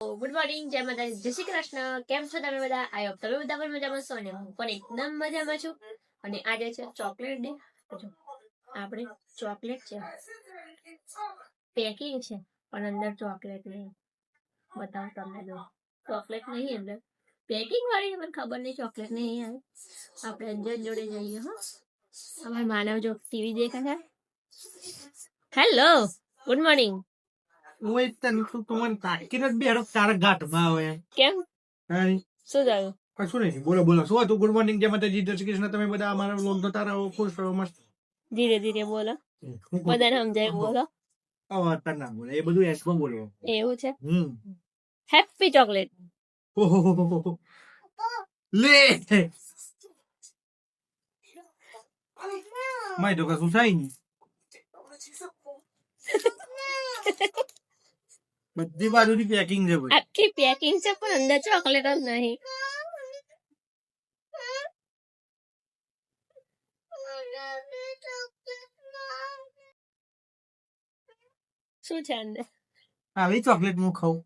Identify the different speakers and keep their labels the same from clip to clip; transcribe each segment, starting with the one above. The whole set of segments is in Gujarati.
Speaker 1: ગુડ મોર્નિંગ જય માતા જય શ્રી કૃષ્ણ. કેમ છો તમે બધા? આઈ હોપ તમે બધા પણ મજામાં છો અને હું પણ એકદમ મજામાં છું. અને આજે છે ચોકલેટ ડે. આપણે ચોકલેટ છે, પેકિંગ છે, પણ અંદર ચોકલેટ નહીં. બતાવું તમને જો. ચોકલેટ નહીં અંદર. પેકિંગ વાળી મને ખબર નહીં, ચોકલેટ નહીં આવે. આપણે અંજર જોડે જઈએ, હો. અમારા માનવ જો ટીવી દેખા છે. હેલો ગુડ મોર્નિંગ
Speaker 2: હું એ તને તું તું મને તાકીને જ બેઠો તારા ઘાટમાં આવે
Speaker 1: કેમ
Speaker 2: હાય.
Speaker 1: શું થયું
Speaker 2: કશું નહીં બોલો બોલો શું હતું ગુડ મોર્નિંગ જય માતાજી જય શ્રી કૃષ્ણ તમે બધા અમારા લોક જોતા રહો ખુશ રહો મસ્ત
Speaker 1: ધીરે ધીરે બોલો
Speaker 2: હું કહું?
Speaker 1: બધાને સમજાય બોલો
Speaker 2: આવા અત્યાર ના બોલે એ બધું એસમાં બોલો
Speaker 1: એવું છે
Speaker 2: હમ
Speaker 1: હેપી ચોકલેટ
Speaker 2: ઓહોહોહોહો. લે માય તો કશું થાય નહીં બધી બાજુથી પેકિંગ છે ભાઈ.
Speaker 1: આખી પેકિંગ છે પણ અંદર ચોકલેટ જ નહીં. શું છે અંદર?
Speaker 2: આવી ચોકલેટ હું ખાઉં.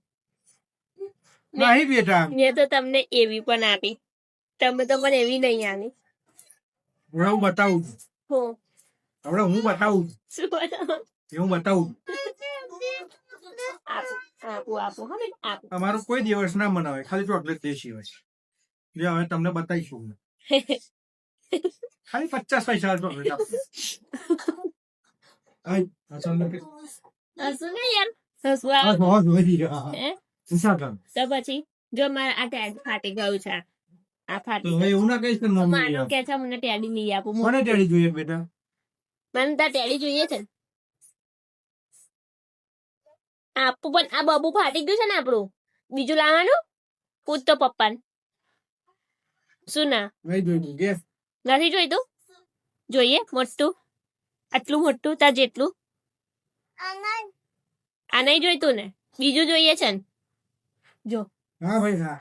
Speaker 2: નહીં બેટા.
Speaker 1: મેં તો તમને એવી પણ આપી. તમે તો મને એવી નહીં આની
Speaker 2: હવે હું બતાવું છું. હવે હું બતાવું છું.
Speaker 1: શું
Speaker 2: બતાવું? હું બતાવું અમારો કોઈ દિવસ ના મનાવે ખાલી ચોકલેટ દેશી હોય જે હવે તમને બતાવીશું ખાલી પચાસ પૈસા ચોકલેટ.
Speaker 1: તો પછી જો મારે આ ટેડ ફાટી ગયું છે આ ફાટી
Speaker 2: એવું ના કહીશ કે મમ્મી
Speaker 1: કે છે મને ટેડી લઈ આપું
Speaker 2: કોને ટેડી જોઈએ બેટા?
Speaker 1: મને તાર ટેડી જોઈએ છે. આપું પણ આ બબુ ફાટી ગયું છે ને આપણું? બીજું લાવવાનું? પૂછ તો પપ્પાને. શું ના? નથી જોઈતું? જોઈએ મોટું. આટલું મોટું તાર જેટલું. આ નહીં જોઈતું ને? બીજું જોઈએ છે ને? જો.
Speaker 2: હા ભાઈ હા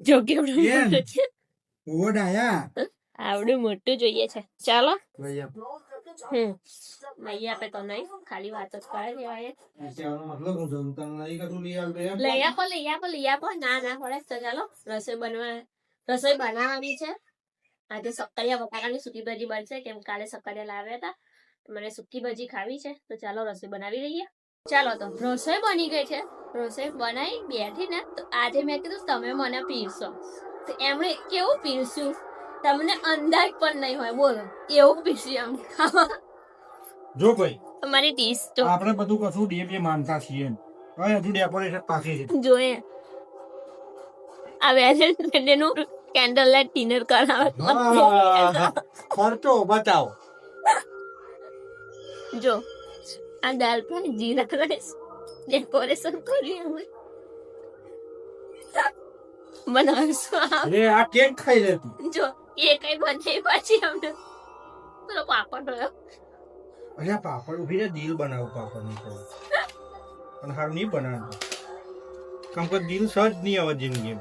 Speaker 1: જો. કેવડું
Speaker 2: કેમ?
Speaker 1: મોટું છે. આવડું મોટું જોઈએ છે. ચાલો.
Speaker 2: ભાઈ આપ.
Speaker 1: હમ. લઈ આપે તો નહીં ખાલી વાત જ કરે દેવાય
Speaker 2: આ કહેવાનો મતલબ હું છું. તને નહીં કશું લઈ આવતો એમ?
Speaker 1: લઈ આપો લઈ આપો લઈ આપો ના ના પડે તો ચાલો. રસોઈ બનવા રસોઈ બનાવવાની છે. આજે સક્કરિયા બટાકાની સૂકી ભાજી બનશે કેમ કાલે સક્કરિયા લાવ્યા હતા. મને સૂકી ભાજી ખાવી છે. તો ચાલો રસોઈ બનાવી લઈએ. ચાલો તો રસોઈ બની ગઈ છે. રસોઈ બનાવી બેઠી ને તો આજે મેં કીધું તમે મને પીરશો તો એમણે કેવું પીરસ્યું? તમને અંદાજ પણ નહીં હોય બોલો. એવું પીસી એમ.
Speaker 2: જો ભાઈ
Speaker 1: અમારી ટીસ તો.
Speaker 2: આપણે બધું કશું ડે બે માનતા છીએ હવે હજુ ડેકોરેશન બાકી છે.
Speaker 1: જોઈએ. આ વેલેન્ટાઇનનું કેન્ડલ લાઇટ ડિનર કરાવે
Speaker 2: ખર્ચો બતાવો
Speaker 1: જો આ dal fry jeera rice decoration કર્યું અમે. બનાવશું. આ.
Speaker 2: આ કેક ખાઈ લે
Speaker 1: જો એ કઈ બને પછી અમને. પેલો પાપડ રહ્યો.
Speaker 2: અરે પાપડ ઊભી રે દિલ બનાવો પાપડનું પણ હારું નહીં બનાવ કેમ કે દિલ સજ નહીં આવે જિંદગી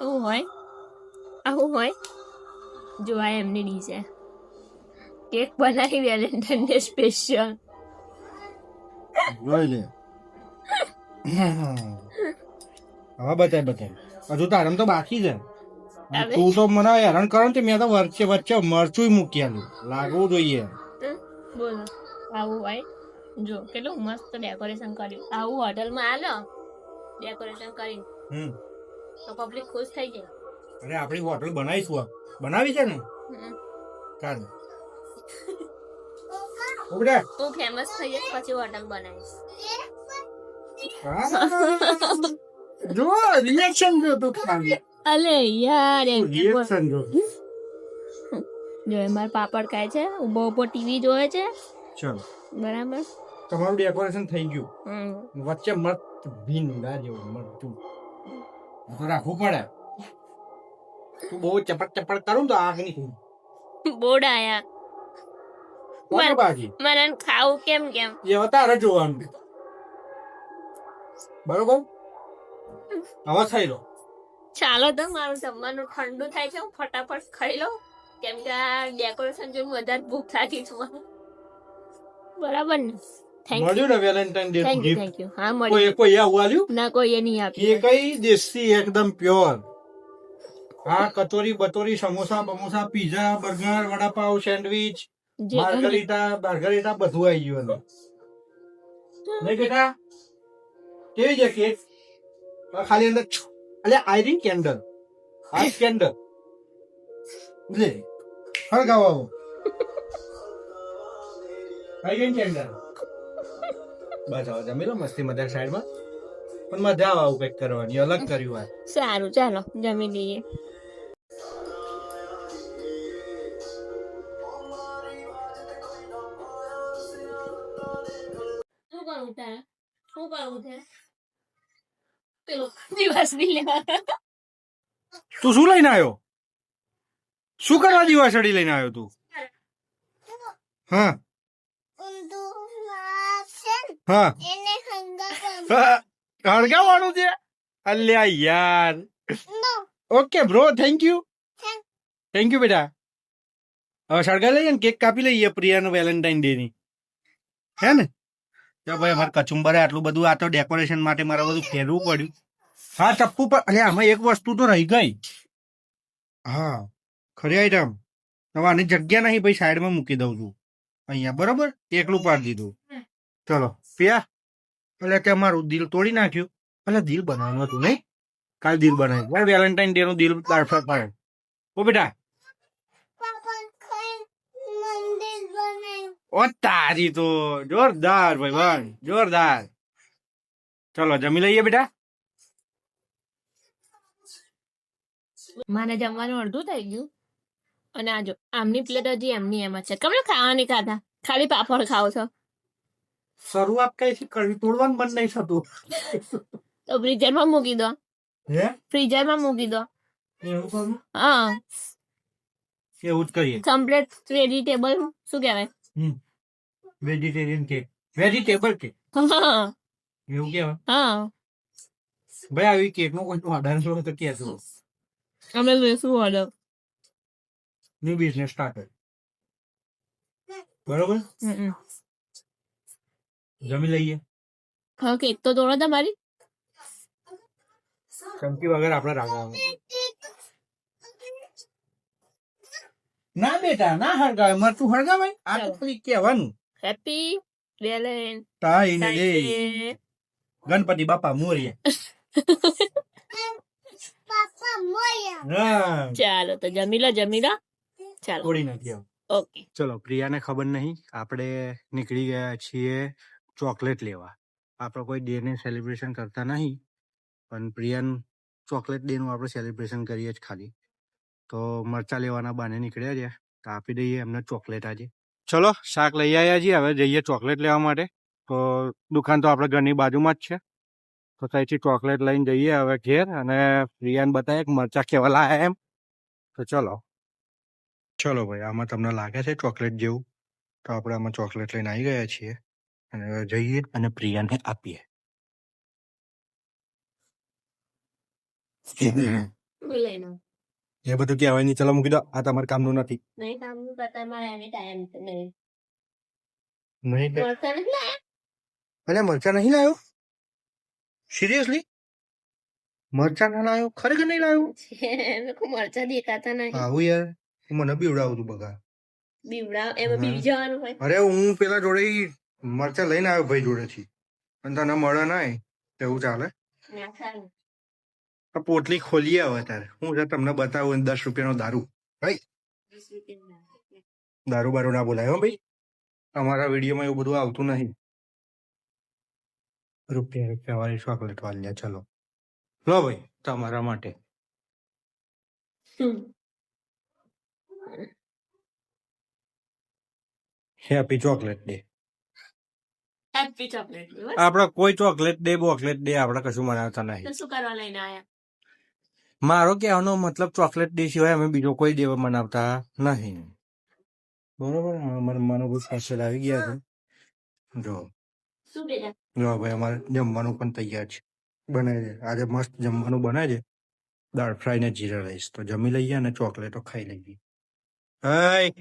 Speaker 1: આવું હોય. આવું હોય. જો આ એમની ડીશ છે. કેક બનાવી વેલેન્ટાઇન ડે સ્પેશિયલ
Speaker 2: જોઈ લે હવે બતાય બતાય. હજુ તારમ તો બાકી છે? તું તો મને હેરાન કરો ને મેં તો વચ્ચે વચ્ચે મરચું મૂકેલું લાગવું જોઈએ.
Speaker 1: બોલો. આવું ભાઈ જો કેટલું મસ્ત ડેકોરેશન કર્યું. આવું હોટલમાં આલો ડેકોરેશન કરી
Speaker 2: હમ.
Speaker 1: તો પબ્લિક ખુશ થઈ જાય.
Speaker 2: અરે આપણી હોટલ બનાવીશું. બનાવી છે ને?
Speaker 1: હમ.
Speaker 2: કાલ
Speaker 1: તું ફેમસ થઈ જઈશ પછી હોટલ બનાવીશ.
Speaker 2: જો રિએક્શન જો તું ખાલી.
Speaker 1: અલે યાર એમ
Speaker 2: રિએક્શન જો.
Speaker 1: જો એ પાપડ ખાય છે ઊભો ઊભો ટીવી જોવે છે.
Speaker 2: ચલો.
Speaker 1: બરાબર.
Speaker 2: તમારું ડેકોરેશન થઈ ગયું.
Speaker 1: હમ.
Speaker 2: વચ્ચે મસ્ત ભીંડા જેવું મરચું આ તો રાખવું પડે. તું બહુ ચપટ ચપટ કરું તો આગ
Speaker 1: બોડાયા આયા.
Speaker 2: કોને બાકી?
Speaker 1: મને ખાવું કેમ કેમ?
Speaker 2: એ તારે જોવાનું. બરોબર? હવે ખાઈ લો.
Speaker 1: ચાલો તો મારું જમવાનું ઠંડુ થાય છે હું ફટાફટ ખાઈ લઉં. કેમ કે આ ડેકોરેશન જોઈને વધારે ભૂખ લાગી છે બરાબર ને? થેન્ક યુ
Speaker 2: મળ્યું ને Valentine day
Speaker 1: thank you
Speaker 2: gift
Speaker 1: thank હા
Speaker 2: કોઈ કોઈ આવું આલ્યું?
Speaker 1: ના કોઈ એ નહીં
Speaker 2: એ કઈ દેશી એકદમ પ્યોર હા કચોરી બતોરી samosa બમોસા pizza burger vada pav sandwich margherita margherita બધું આવી ગયું એનું. નહીં બેટા? કેવી કેક? ખાલી અંદર એટલે અલ્યા આયરી કેન્ડલ. આ કેન્ડલ. લે હળગાવો આવો. કેન્ડલ? બસ આવો જમી લો મસ્તી મજાક સાઈડમાં પણ મજા આવે આવું કંઈક કરવાની અલગ કર્યું આ.
Speaker 1: સારું ચાલો જમી લઈએ.
Speaker 2: તું શું લઈને આવ્યો? શું કરવા દિવાસળી લઈને આવ્યો તું? હા. હા. હળગાવવાનું છે? અલ્યા યાર. Okay bro thank you thank you બેટા. હવે સળગાઈ લઈએ ને, કેક કાપી લઈએ પ્રિયાનો વેલેન્ટાઇન ડે ની. હે ને? ભાઈ અમારે કચુંબરે આટલું બધું આ તો ડેકોરેશન માટે મારે બધું ફેરવું પડ્યું. હા ચપ્પુ પણ અરે, આમાં એક વસ્તુ તો રહી ગઈ. હા, ખરી આઈટમ હવે આની જગ્યા નહીં, ભાઈ, સાઈડમાં મૂકી દઉં છું. અહીંયા, બરોબર? એકલું પાડી દીધું. ચલો, પિયા. એટલે ત્યાં મારું દિલ તોડી નાખ્યું. એટલે દિલ બનાવવાનું હતું, નહીં? કાલ દિલ બનાવ્યું. વેલેન્ટાઇન ડે નું દિલ દાળફા પાડે ઓ, બેટા. ઓ, તારી તો જોરદાર, ભાઈ ભાઈ. જોરદાર. ચલો, જમી લઈએ, બેટા?
Speaker 1: મારે જમવાનું અડધું થઈ ગયું. અને આજો આમની પ્લેટ હજી એમની એમ જ છે. કમને ખાવાની ખાધા? ખાલી પાપડ ખાઓ છો.
Speaker 2: શરૂઆત કઈ કરવી? તોડવાનું બંધ નહીં થતું.
Speaker 1: તો ફ્રીઝરમાં મૂકી દો.
Speaker 2: હે?
Speaker 1: ફ્રીઝરમાં મૂકી દો.
Speaker 2: એવું કરું
Speaker 1: હા.
Speaker 2: એવું જ કરીએ.
Speaker 1: કમ્પ્લેટ વેજીટેબલ શું કહેવાય?
Speaker 2: વેજીટેરિયન કેક વેજીટેબલ કેક એવું કેવાય
Speaker 1: હા.
Speaker 2: ભાઈ આવી કેક નો કોઈ ઓર્ડર તો કહેજો.
Speaker 1: અમે લેશું ઓર્ડર
Speaker 2: ન્યુ બિઝનેસ સ્ટાર્ટર બરોબર? જમી લઈએ.
Speaker 1: હા કેક તો દોડો તમારી
Speaker 2: ચમકી વગર આપણે રાગ આવે. ના બેટા ના હળગાવે. મરતું હળગાવે આ તો. ખાલી કહેવાનું.
Speaker 1: હેપી
Speaker 2: વેલેન્ટાઇન ડે ગણપતિ બાપા મોર્યા.
Speaker 1: ચાલો તો જમી લો જમી લો ચાલો.
Speaker 2: થોડી નથી
Speaker 1: ઓકે.
Speaker 2: ચલો પ્રિયાને ખબર નહીં આપણે નીકળી ગયા છીએ ચોકલેટ લેવા. આપણે કોઈ ડે ને સેલિબ્રેશન કરતા નહીં પણ પ્રિયાન ચોકલેટ ડે નું આપણે સેલિબ્રેશન કરીએ જ ખાલી. તો મરચા લેવાના બાને નીકળ્યા છે તો આપી દઈએ એમને ચોકલેટ આજે. ચલો શાક લઈ આવ્યા છીએ હવે જઈએ ચોકલેટ લેવા માટે. તો દુકાન તો આપણે ઘરની બાજુમાં જ છે. તો ત્યાંથી ચોકલેટ લઈને જઈએ હવે ઘેર અને પ્રિયાને બતાવે કે મરચા કેવા લાયા એમ. તો ચલો. ચલો ભાઈ આમાં તમને લાગે છે ચોકલેટ જેવું? તો આપણે આમાં ચોકલેટ લઈને આવી ગયા છીએ અને હવે જઈએ અને પ્રિયાને આપીએ.
Speaker 1: લઈને
Speaker 2: એ બધું કહેવાય નહીં. ચલો મૂકી દો. આ તમારે કામનું નથી.
Speaker 1: નહીં કામનું કરતા મારે એની ટાઈમ નહીં.
Speaker 2: નહીં મરચા નહીં લાવ્યો સિરિયસલી મરચા ના લાવ્યો ખરેખર નહીં લાવ્યો
Speaker 1: મરચા દેખાતા નહીં.
Speaker 2: આવું યાર. મને બીવડાવું તું બગા
Speaker 1: બીવડા એમાં બીવી જવાનું હોય.
Speaker 2: અરે હું પેલા જોડે મરચા લઈને આવ્યો ભાઈ જોડેથી અને તને મળે નાય તેવું ચાલે. પોટલી ખોલીએ હવે તારે હું છે તમને બતાવું દસ રૂપિયાનો દારૂ.
Speaker 1: ભાઈ.
Speaker 2: દારૂ. બારૂ ના બોલાય હો ભાઈ. અમારા વિડીયોમાં એવું બધું આવતું નહીં. રૂપિયા રૂપિયા વાળી ચોકલેટ વાળી ચલો. લો ભાઈ તમારા માટે.
Speaker 1: હમ.
Speaker 2: Happy chocolate day
Speaker 1: happy chocolate બસ.
Speaker 2: આપડે કોઈ ચોકલેટ ડે બોકલેટ ડે આપણે કશું મનાવતા નહીં.
Speaker 1: તો શું કરવા લઈને આયા.
Speaker 2: મારો કહેવાનો મતલબ ચોકલેટ ડે સિવાય અમે બીજો કોઈ ડે મનાવતા નહીં. બરોબર? અમારે મનો બહુ પાછળ આવી ગયા છે. જો.
Speaker 1: શું બેટા
Speaker 2: જો ભાઈ અમારે જમવાનું પણ તૈયાર છે. બનાવી દે. આજે મસ્ત જમવાનું બને છે દાળ ફ્રાય ને જીરા રાઈસ. તો જમી લઈએ અને ચોકલેટો ખાઈ લઈએ. હાય.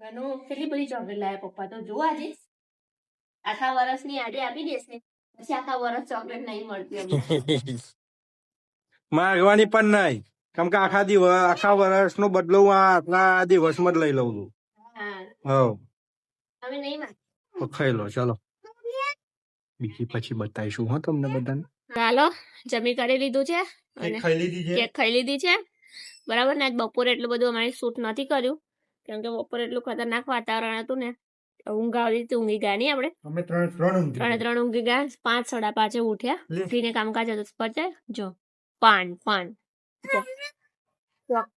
Speaker 1: મનુ કેટલી બધી ચોકલેટ લાયા પપ્પા તો જો આજે આખા વર્ષની આજે આપી દેશે પછી આખા વર્ષ ચોકલેટ નહીં મળતી
Speaker 2: માગવાની પણ નહીં. કેમ કે આખા દિવસ આખા વર્ષનો બદલો હું આટલા દિવસમાં જ લઈ લઉં છું.
Speaker 1: હા.
Speaker 2: હવ.
Speaker 1: નહીં
Speaker 2: ખાઈ લો. ચલો. બીજી પછી બતાવીશું હો તમને બધાને?
Speaker 1: ચાલો જમી કરી લીધું છે અને
Speaker 2: ખાઈ લીધી
Speaker 1: કેક ખાઈ લીધી છે. બરાબર ને આજ બપોરે એટલું બધું અમારે શૂટ નથી કર્યું કેમ કે બપોરે એટલું ખતરનાક વાતાવરણ હતું ને ઊંઘ આવી હતી ઊંઘી ગયા નહીં આપણે.
Speaker 2: અમે ત્રણ ત્રણ
Speaker 1: ત્રણે ત્રણ ઊંઘી ગયા પાંચ સાડા પાંચે ઉઠ્યા. ઉઠીને કામકાજ હતું પર જો પાન પાન.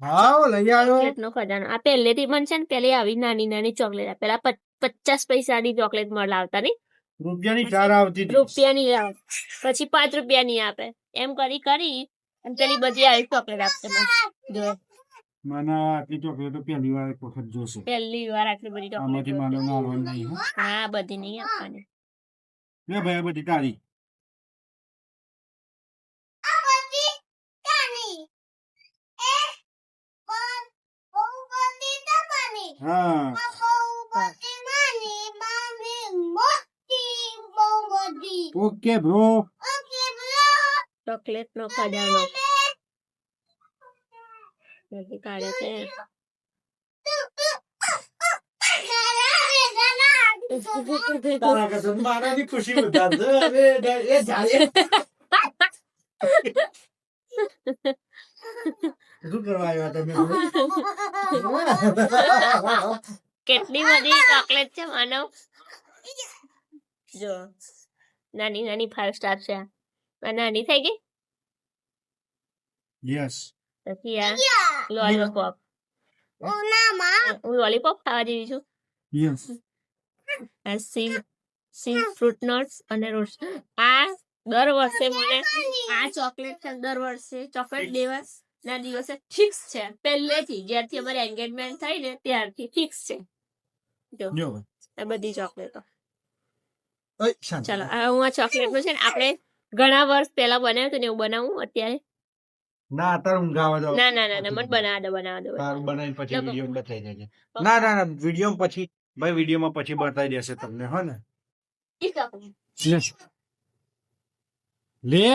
Speaker 2: હા લઈ આવ્યો.
Speaker 1: ચોકલેટ નો ખજાનો. આ પહેલેથી ને પેલી આવી નાની નાની ચોકલેટ પેલા પચ- પચાસ પૈસાની ચોકલેટ મળે આવતા નહીં
Speaker 2: રૂપિયાની ચાર આવતી
Speaker 1: રૂપિયાની આવે પછી પાંચ રૂપિયાની આપે. એમ કરી કરી અને પેલી બધી આવી ચોકલેટ આપશે મને.
Speaker 2: મને આટલી ચોકલેટો પહેલી વાર એક વખત જોશે.
Speaker 1: પહેલી વાર આટલી બધી ચોકલેટ
Speaker 2: માનવ નાવાનું નહીં હો.
Speaker 1: હા બધી નહીં આપવાની.
Speaker 2: લે ભાઈ બધી તારી. હા ઓકે બ્રો
Speaker 1: ચોકલેટ નો ખજાનો નથી કાઢે છે
Speaker 2: તારા કસમ મારાની ખુશી વધારશે. એ જાય. શું કરવા આવ્યા તમે
Speaker 1: કેટલી બધી ચોકલેટ છે માનવ? જો નાની નાની ફાઈવ સ્ટાર છે આ. આ નાની થઈ ગઈ?
Speaker 2: યસ
Speaker 1: પછી આ લોલીપોપ હું લોલીપોપ ખાવા જેવી છું.
Speaker 2: યસ
Speaker 1: આ સી સી ફ્રૂટ નટ્સ અને રોસ આ દર વર્ષે મને આ ચોકલેટ છે દર વર્ષે ચોકલેટ દિવસ ના દિવસે ફિક્સ છે. પહેલેથી જ્યારથી અમારી એન્ગેજમેન્ટ થઈ ને ત્યારથી ફિક્સ છે. જો. આ બધી ચોકલેટો ચાલો હું આ ચોકલેટનું છે ને આપણે ઘણા વર્ષ પહેલા બનાવ્યું હતું ને એવું બનાવું અત્યારે.
Speaker 2: ના અત્યારે ઊંઘ આવે તો.
Speaker 1: ના ના ના ના મને બનાવ દો બનાવ દો
Speaker 2: તારું બનાવીને પછી વીડિયો બતાવી દેજે. ના ના ના વીડિયો પછી ભાઈ વિડીયોમાં પછી બતાવી દેશે તમને હો ને. લે.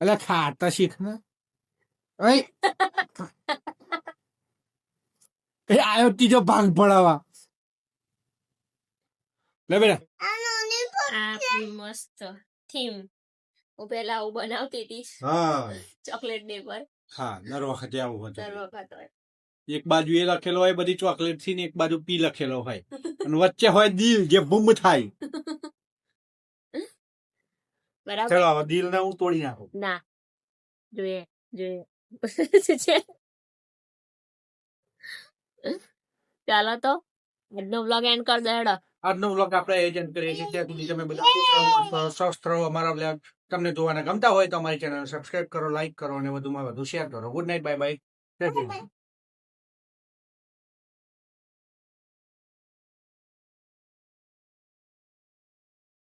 Speaker 2: અલે ખાતા શીખ ને. ઓય એ આયો ત્રીજો ભાગ પડાવા લે બેટા.
Speaker 1: મસ્ત થીમ હું પેલા આવું બનાવતી હતી.
Speaker 2: હા.
Speaker 1: ચોકલેટ ડે પર.
Speaker 2: હા દર વખતે આવું
Speaker 1: દર
Speaker 2: હતું
Speaker 1: વખત હોય.
Speaker 2: એક બાજુ એ લખેલો હોય બધી ચોકલેટથી ને એક બાજુ પી લખેલો હોય. અને વચ્ચે હોય દિલ જે બૂમ થાય.
Speaker 1: બરાબર.
Speaker 2: ચલો દિલ ને હું તોડી નાખું.
Speaker 1: ના. જોઈએ જોઈએ. છે. ચાલો તો આજનો બ્લોગ એન્ડ કરી દેડો
Speaker 2: આજનો બ્લોગ આપણે એજન્ટ કરીએ છીએ ત્યાં સુધી તમે બધા સ્વસ્થ રહો અમારા બ્લોગ તમને જોવાના ગમતા હોય તો અમારી ચેનલ સબસ્ક્રાઇબ કરો લાઈક કરો અને વધુમાં વધુ શેર કરો. Good night bye bye